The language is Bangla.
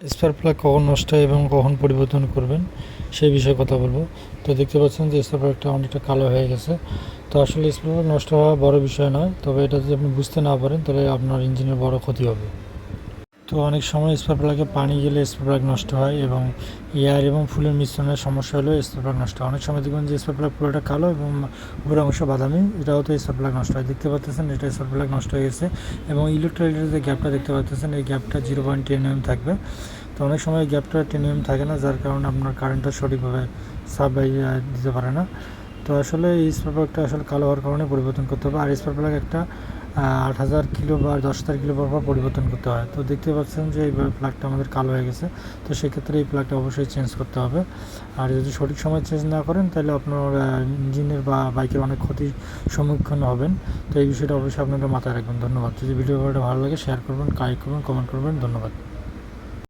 স্পার প্লাগ কখন নষ্ট হয় এবং কখন পরিবর্তন করবেন, সেই বিষয়ে কথা বলব। তো দেখতে পাচ্ছেন যে স্পার প্লাগটা অনেকটা কালো হয়ে গেছে। তো আসলে স্পার প্লাগ নষ্ট হওয়া বড় বিষয় নয়, তবে এটা যদি আপনি বুঝতে না পারেন, তাহলে আপনার ইঞ্জিনের বড় ক্ষতি হবে। তো অনেক সময় স্পার প্লাগে পানি গেলে স্পার প্লাগ নষ্ট হয় এবং এয়ার এবং ফুলের মিশ্রণের সমস্যা হলেও স্পার প্লাগ নষ্ট হয়। অনেক সময় দেখবেন যে স্পার প্লাগ পুরোটা কালো এবং উপরের অংশ বাদামি, এটাও তো স্পার প্লাগ নষ্ট হয়। দেখতে পাচ্ছেন এটা স্পার প্লাগ নষ্ট হয়ে গেছে এবং ইলেকট্রোলাইটের যে গ্যাপটা দেখতে পাচ্ছেন, এই গ্যাপটা জিরো পয়েন্ট টেন এম থাকবে। তো অনেক সময় গ্যাপটা টেন এম থাকে না, যার কারণে আপনার কারেন্টটা সঠিকভাবে সাপ্লাই দিতে পারে না। তো আসলে এই স্পার প্লাগটা আসলে কালো হওয়ার কারণে পরিবর্তন করতে হবে। আর স্পার প্লাগ একটা আট হাজার কিলো বা দশ হাজার কিলো পর পর পরিবর্তন করতে হয়। তো দেখতে পাচ্ছেন যে এই প্লাগটা আমাদের কালো হয়ে গেছে। তো সেক্ষেত্রে এই প্লাগটা অবশ্যই চেঞ্জ করতে হবে। আর যদি সঠিক সময় চেঞ্জ না করেন, তাহলে আপনার ইঞ্জিনের বা বাইকের অনেক ক্ষতির সম্মুখীন হবেন। তো এই বিষয়টা অবশ্যই আপনারা মাথায় রাখবেন। ধন্যবাদ। যদি ভিডিও ভালো লাগে শেয়ার করবেন লাইক করবেন কমেন্ট করবেন। ধন্যবাদ।